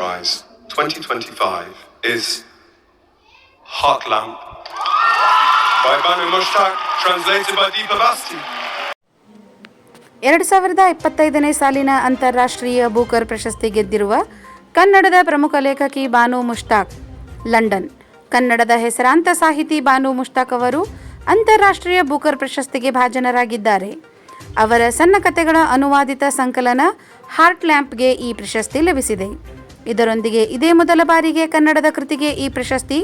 Prize 2025 is Heart Lamp by Banu Mushtaq, translated by Deepa Basti. ಎರಡು ಸಾವಿರದ ಇಪ್ಪತ್ತೈದನೇ ಸಾಲಿನ ಅಂತಾರಾಷ್ಟ್ರೀಯ ಬೂಕರ್ ಪ್ರಶಸ್ತಿ ಗೆದ್ದಿರುವ ಕನ್ನಡದ ಪ್ರಮುಖ ಲೇಖಕಿ ಬಾನು ಮುಷ್ತಾಕ್ ಲಂಡನ್. ಕನ್ನಡದ ಹೆಸರಾಂತ ಸಾಹಿತಿ ಬಾನು ಮುಷ್ತಾಕ್ ಅವರು ಅಂತಾರಾಷ್ಟ್ರೀಯ ಬೂಕರ್ ಪ್ರಶಸ್ತಿಗೆ ಭಾಜನರಾಗಿದ್ದಾರೆ. ಅವರ ಸಣ್ಣ ಕಥೆಗಳ ಅನುವಾದಿತ ಸಂಕಲನ ಹಾರ್ಟ್ ಲ್ಯಾಂಪ್ಗೆ ಈ ಪ್ರಶಸ್ತಿ ಲಭಿಸಿದೆ. ಇದರೊಂದಿಗೆ ಇದೇ ಮೊದಲ ಬಾರಿಗೆ ಕನ್ನಡದ ಕೃತಿಗೆ ಈ ಪ್ರಶಸ್ತಿ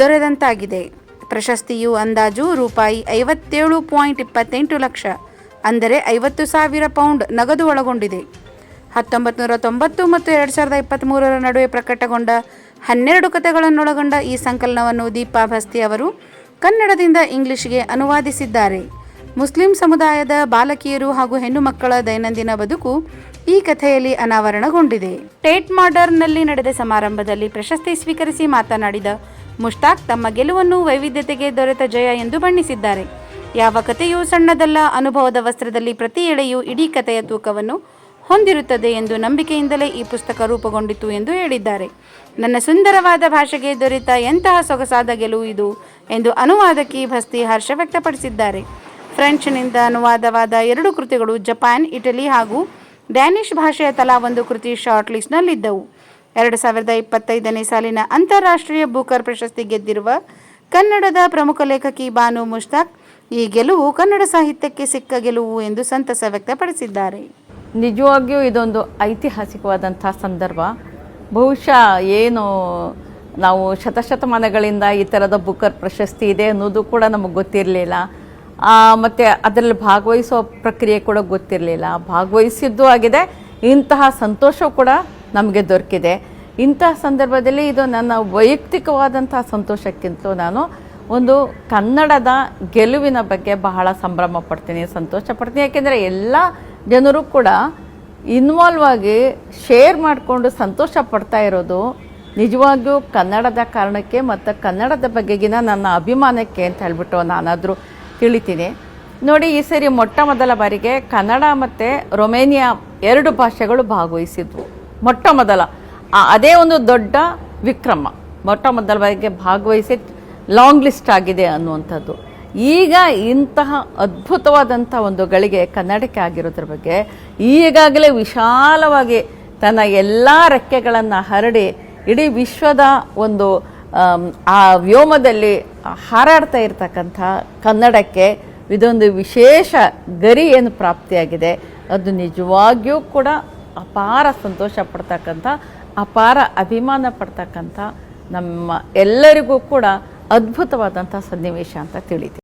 ದೊರೆದಂತಾಗಿದೆ. ಪ್ರಶಸ್ತಿಯು ಅಂದಾಜು ರೂಪಾಯಿ ಐವತ್ತೇಳು ಪಾಯಿಂಟ್ ಇಪ್ಪತ್ತೆಂಟು ಲಕ್ಷ, ಅಂದರೆ ಐವತ್ತು ಸಾವಿರ ಪೌಂಡ್ ನಗದು ಒಳಗೊಂಡಿದೆ. ಹತ್ತೊಂಬತ್ತು ನೂರ ತೊಂಬತ್ತು ಮತ್ತು ಎರಡು ಸಾವಿರದ ಇಪ್ಪತ್ತ್ಮೂರರ ನಡುವೆ ಪ್ರಕಟಗೊಂಡ ಹನ್ನೆರಡು ಕಥೆಗಳನ್ನೊಳಗೊಂಡ ಈ ಸಂಕಲನವನ್ನು ದೀಪಾ ಭಸ್ತಿ ಅವರು ಕನ್ನಡದಿಂದ ಇಂಗ್ಲಿಷ್ಗೆ ಅನುವಾದಿಸಿದ್ದಾರೆ. ಮುಸ್ಲಿಂ ಸಮುದಾಯದ ಬಾಲಕಿಯರು ಹಾಗೂ ಹೆಣ್ಣು ಮಕ್ಕಳ ದೈನಂದಿನ ಬದುಕು ಈ ಕಥೆಯಲ್ಲಿ ಅನಾವರಣಗೊಂಡಿದೆ. ಟೇಟ್ ಮಾರ್ಡರ್ನಲ್ಲಿ ನಡೆದ ಸಮಾರಂಭದಲ್ಲಿ ಪ್ರಶಸ್ತಿ ಸ್ವೀಕರಿಸಿ ಮಾತನಾಡಿದ ಮುಷ್ತಾಕ್ ತಮ್ಮ ಗೆಲುವನ್ನು ವೈವಿಧ್ಯತೆಗೆ ದೊರೆತ ಜಯ ಎಂದು ಬಣ್ಣಿಸಿದ್ದಾರೆ. ಯಾವ ಕಥೆಯೂ ಸಣ್ಣದಲ್ಲ, ಅನುಭವದ ವಸ್ತ್ರದಲ್ಲಿ ಪ್ರತಿ ಎಳೆಯೂ ಇಡೀ ಕಥೆಯ ತೂಕವನ್ನು ಹೊಂದಿರುತ್ತದೆ ಎಂದು ನಂಬಿಕೆಯಿಂದಲೇ ಈ ಪುಸ್ತಕ ರೂಪುಗೊಂಡಿತು ಎಂದು ಹೇಳಿದ್ದಾರೆ. ನನ್ನ ಸುಂದರವಾದ ಭಾಷೆಗೆ ದೊರೆತ ಎಂತಹ ಸೊಗಸಾದ ಗೆಲುವು ಇದು ಎಂದು ಅನುವಾದಕಿ ಭಸ್ತಿ ಹರ್ಷ ವ್ಯಕ್ತಪಡಿಸಿದ್ದಾರೆ. ಫ್ರೆಂಚ್ನಿಂದ ಅನುವಾದವಾದ ಎರಡು ಕೃತಿಗಳು ಜಪಾನ್, ಇಟಲಿ ಹಾಗೂ ಡ್ಯಾನಿಷ್ ಭಾಷೆಯ ತಲಾ ಒಂದು ಕೃತಿ ಶಾರ್ಟ್ ಲಿಸ್ಟ್ನಲ್ಲಿದ್ದವು ಎರಡು ಸಾವಿರದ ಇಪ್ಪತ್ತೈದನೇ ಸಾಲಿನ ಅಂತಾರಾಷ್ಟ್ರೀಯ ಬೂಕರ್ ಪ್ರಶಸ್ತಿ ಗೆದ್ದಿರುವ ಕನ್ನಡದ ಪ್ರಮುಖ ಲೇಖಕಿ ಬಾನು ಮುಷ್ತಾಕ್ ಈ ಗೆಲುವು ಕನ್ನಡ ಸಾಹಿತ್ಯಕ್ಕೆ ಸಿಕ್ಕ ಗೆಲುವು ಎಂದು ಸಂತಸ ವ್ಯಕ್ತಪಡಿಸಿದ್ದಾರೆ. ನಿಜವಾಗಿಯೂ ಇದೊಂದು ಐತಿಹಾಸಿಕವಾದಂಥ ಸಂದರ್ಭ. ಬಹುಶಃ ಏನು ನಾವು ಶತಶತಮಾನಗಳಿಂದ ಈ ಥರದ ಬುಕ್ಕರ್ ಪ್ರಶಸ್ತಿ ಇದೆ ಅನ್ನೋದು ಕೂಡ ನಮಗೆ ಗೊತ್ತಿರಲಿಲ್ಲ. ಮತ್ತು ಅದರಲ್ಲಿ ಭಾಗವಹಿಸೋ ಪ್ರಕ್ರಿಯೆ ಕೂಡ ಗೊತ್ತಿರಲಿಲ್ಲ. ಭಾಗವಹಿಸಿದ್ದು ಆಗಿದೆ, ಇಂತಹ ಸಂತೋಷ ಕೂಡ ನಮಗೆ ದೊರಕಿದೆ. ಇಂತಹ ಸಂದರ್ಭದಲ್ಲಿ ಇದು ನನ್ನ ವೈಯಕ್ತಿಕವಾದಂತಹ ಸಂತೋಷಕ್ಕಿಂತ ನಾನು ಒಂದು ಕನ್ನಡದ ಗೆಲುವಿನ ಬಗ್ಗೆ ಬಹಳ ಸಂಭ್ರಮ ಪಡ್ತೀನಿ, ಸಂತೋಷ ಪಡ್ತೀನಿ. ಯಾಕೆಂದರೆ ಎಲ್ಲ ಜನರು ಕೂಡ ಇನ್ವಾಲ್ವ್ ಆಗಿ ಶೇರ್ ಮಾಡಿಕೊಂಡು ಸಂತೋಷ ಪಡ್ತಾ ಇರೋದು ನಿಜವಾಗಿಯೂ ಕನ್ನಡದ ಕಾರಣಕ್ಕೆ ಮತ್ತು ಕನ್ನಡದ ಬಗೆಗಿನ ನನ್ನ ಅಭಿಮಾನಕ್ಕೆ ಅಂತ ಹೇಳ್ಬಿಟ್ಟು ನಾನಾದರೂ ತಿಳಿತೀನಿ. ನೋಡಿ, ಈ ಸರಿ ಮೊಟ್ಟ ಮೊದಲ ಬಾರಿಗೆ ಕನ್ನಡ ಮತ್ತು ರೊಮೇನಿಯಾ ಎರಡು ಭಾಷೆಗಳು ಭಾಗವಹಿಸಿದ್ವು. ಮೊಟ್ಟ ಮೊದಲ ಅದೇ ಒಂದು ದೊಡ್ಡ ವಿಕ್ರಮ ಮೊಟ್ಟ ಮೊದಲ ಬಾರಿಗೆ ಭಾಗವಹಿಸಿ ಲಾಂಗ್ ಲಿಸ್ಟ್ ಆಗಿದೆ ಅನ್ನುವಂಥದ್ದು. ಈಗ ಇಂತಹ ಅದ್ಭುತವಾದಂಥ ಒಂದು ಗಳಿಗೆ ಕನ್ನಡಕ್ಕೆ ಆಗಿರೋದ್ರ ಬಗ್ಗೆ ಈಗಾಗಲೇ ವಿಶಾಲವಾಗಿ ತನ್ನ ಎಲ್ಲ ರೆಕ್ಕೆಗಳನ್ನು ಹರಡಿ ಇಡೀ ವಿಶ್ವದ ಒಂದು ಆ ವ್ಯೋಮದಲ್ಲಿ ಹಾರಾಡ್ತಾ ಇರ್ತಕ್ಕಂಥ ಕನ್ನಡಕ್ಕೆ ಇದೊಂದು ವಿಶೇಷ ಗರಿ ಏನು ಪ್ರಾಪ್ತಿಯಾಗಿದೆ, ಅದು ನಿಜವಾಗಿಯೂ ಕೂಡ ಅಪಾರ ಸಂತೋಷ ಪಡ್ತಕ್ಕಂಥ, ಅಪಾರ ಅಭಿಮಾನ ಪಡ್ತಕ್ಕಂಥ ನಮ್ಮ ಎಲ್ಲರಿಗೂ ಕೂಡ ಅದ್ಭುತವಾದಂಥ ಸನ್ನಿವೇಶ ಅಂತ ತಿಳಿತೀವಿ